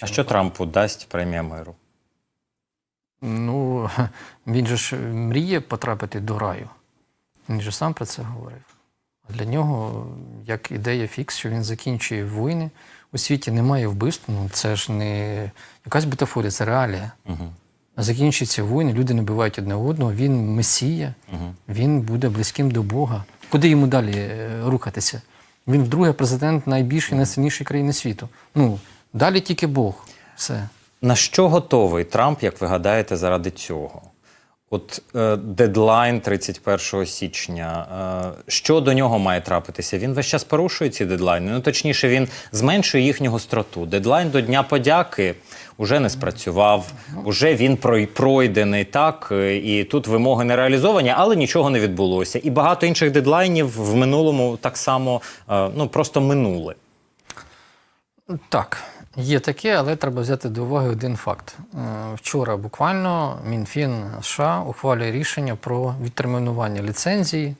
А що Трампу дасть премія миру? Ну, він же ж мріє потрапити до раю. Він же сам про це говорив. А для нього, як ідея фікс, що він закінчує війни. У світі немає вбивств, ну це ж не якась бутафорія, це реалія. Угу. Закінчиться війни, люди не бивають одне одного, він месія, Угу. він буде близьким до Бога. Куди йому далі е, рухатися? Він вдруге президент найбільшої, найсильнішої країни світу. Ну, далі тільки Бог. Все. На що готовий Трамп, як ви гадаєте, заради цього? От е, дедлайн 31 січня. Е, що до нього має трапитися? Він весь час порушує ці дедлайни. Ну точніше, він зменшує їхню гостроту. Дедлайн до Дня подяки вже не спрацював, уже він пройдений так, е, і тут вимоги не реалізовані, але нічого не відбулося. І багато інших дедлайнів в минулому так само е, ну просто минули. Так, є таке, але треба взяти до уваги один факт. Е, Вчора буквально Мінфін США ухвалює рішення про відтермінування ліцензії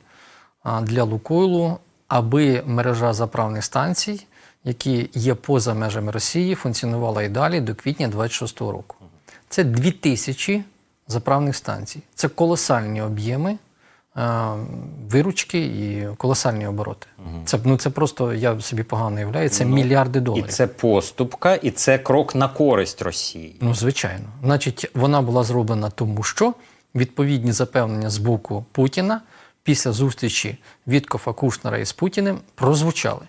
для Лукойлу, аби мережа заправних станцій, які є поза межами Росії, функціонувала і далі до квітня 26-го року. Це 2000 заправних станцій. Це колосальні об'єми виручки і колосальні обороти. Це, ну, це просто, я собі погано уявляю, це мільярди І доларів. це поступка, і це крок на користь Росії. Ну, звичайно. Значить, вона була зроблена тому, що відповідні запевнення з боку Путіна після зустрічі Віткофа Кушнера із Путіним прозвучали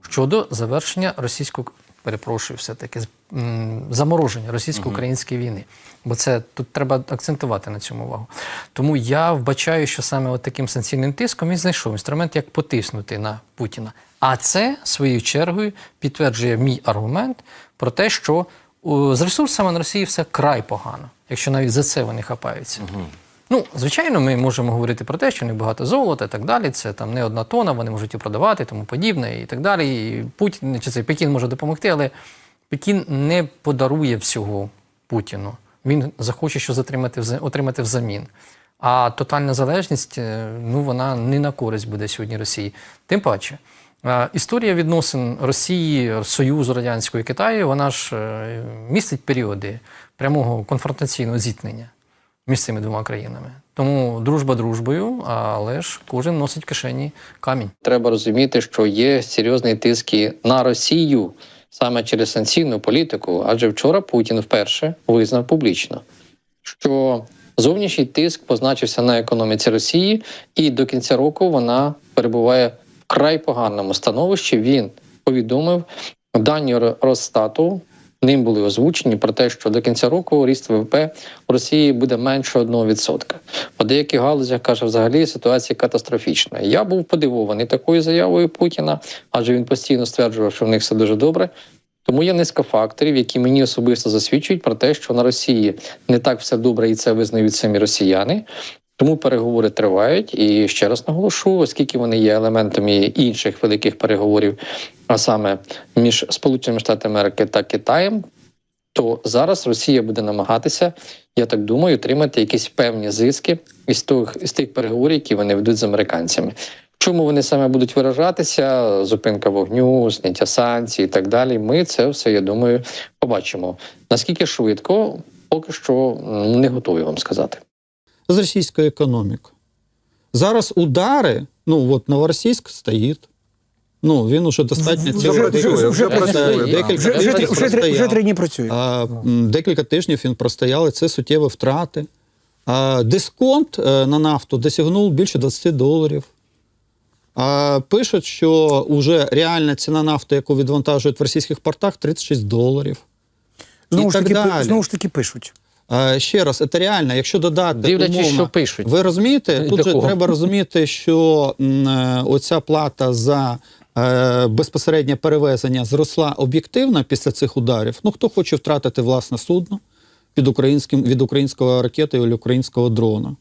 щодо завершення російського, перепрошую, все-таки замороження російсько-української війни. Бо це тут треба акцентувати на цьому увагу. Тому я вбачаю, що саме от таким санкційним тиском він знайшов інструмент, як потиснути на Путіна. А це своєю чергою підтверджує мій аргумент про те, що з ресурсами на Росії все край погано, якщо навіть за це вони хапаються. Ну, звичайно, ми можемо говорити про те, що них багато золота і так далі. Це там не одна тона, вони можуть і продавати, тому подібне, і так далі. І Путін чи це Пекін може допомогти, але Пекін не подарує всього Путіну. Він захоче щось отримати, вза- отримати взамін. А тотальна залежність, е, ну вона не на користь буде сьогодні Росії. Тим паче, е, історія відносин Росії, Союзу Радянського і Китаю, вона ж е, містить періоди прямого конфронтаційного зіткнення між цими двома країнами. Тому дружба дружбою, але ж кожен носить в кишені камінь. Треба розуміти, що є серйозний тиск і на Росію саме через санкційну політику. Адже вчора Путін вперше визнав публічно, що зовнішній тиск позначився на економіці Росії, і до кінця року вона перебуває в край поганому становищі. Він повідомив дані Ро- Росстату. Ним були озвучені про те, що до кінця року ріст ВВП в Росії буде менше 1%. По деяких галузях каже, взагалі ситуація катастрофічна. Я був подивований такою заявою Путіна, адже він постійно стверджував, що в них все дуже добре. Тому є низка факторів, які мені особисто засвідчують про те, що на Росії не так все добре, і це визнають самі росіяни. Тому переговори тривають. І ще раз наголошу, оскільки вони є елементами інших великих переговорів, а саме між Сполученими Штатами Америки та Китаєм, то зараз Росія буде намагатися, я так думаю, отримати якісь певні зиски із тих, із тих переговорів, які вони ведуть з американцями. Чому вони саме будуть виражатися? Зупинка вогню, зняття санкцій і так далі. Ми це все, я думаю, побачимо. Наскільки швидко, поки що не готові вам сказати. З російською економікою. Зараз удари, ну от Новоросійськ стоїть. Ну, він уже достатньо цього працює. вже працює, Декілька. Вже, тижнів три- вже, три- вже простояв. три дні працює. А, Декілька тижнів він простояв, і це суттєві втрати. А, Дисконт е, на нафту досягнув більше 20 доларів. А, Пишуть, що вже реальна ціна нафти, яку відвантажують в російських портах, 36 доларів. Знову ж, так таки, знову ж таки пишуть. Ще раз, це реально, якщо додати Дивлячись, умовно, що пишуть. ви розумієте, тут для же кого? треба розуміти, що е, оця плата за е, безпосереднє перевезення зросла об'єктивно після цих ударів. Ну хто хоче втратити власне судно під українським від українського ракети і українського дрона.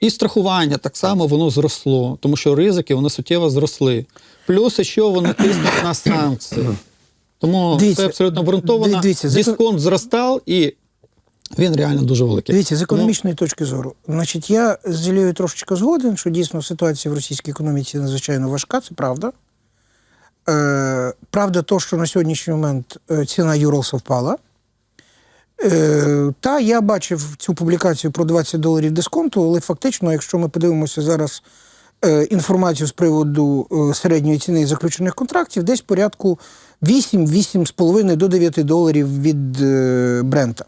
І страхування так само воно зросло, тому що ризики вони суттєво зросли. Плюс ще вони тиснуть на санкції. Тому Дивіться, це абсолютно обґрунтовано. Дисконт зростав і він реально дуже великий. Дивіться, з Тому- економічної точки зору. Значить, я з Ілією трошечки згоден, що дійсно ситуація в російській економіці надзвичайно важка, це правда. Е, правда, то, що на сьогоднішній момент е, ціна Юралса впала. Е, та я бачив цю публікацію про 20 доларів дисконту, але фактично, якщо ми подивимося зараз е, інформацію з приводу е, середньої ціни заключених контрактів, десь порядку 8-8,5 до 9 доларів від е, Брента.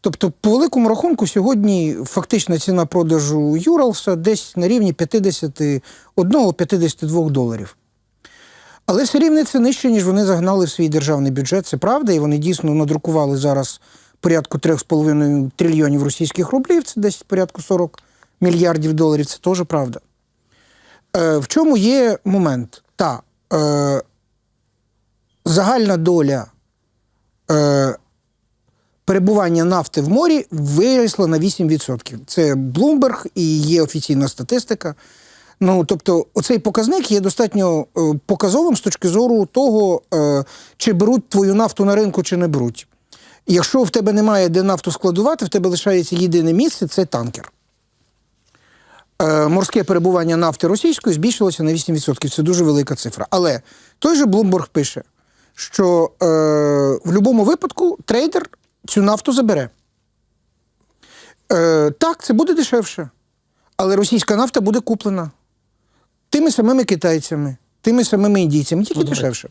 Тобто, по великому рахунку, сьогодні фактична ціна продажу Юралса десь на рівні 51-52 доларів. Але все рівно це нижче, ніж вони загнали в свій державний бюджет. Це правда, і вони дійсно надрукували зараз порядку 3,5 трильйонів російських рублів, це десь порядку 40 мільярдів доларів. Це теж правда. Е, в чому є момент? Та е, загальна доля е, перебування нафти в морі виросла на 8%. Це Bloomberg і є офіційна статистика. Ну, тобто, оцей показник є достатньо е, показовим з точки зору того, е, чи беруть твою нафту на ринку, чи не беруть. Якщо в тебе немає де нафту складувати, в тебе лишається єдине місце це танкер. Е, морське перебування нафти російської збільшилося на 8%. Це дуже велика цифра. Але той же Bloomberg пише, що е, в будь-якому випадку трейдер цю нафту забере. Е, так, це буде дешевше. Але російська нафта буде куплена тими самими китайцями, тими самими індійцями, тільки Ну, дешевше.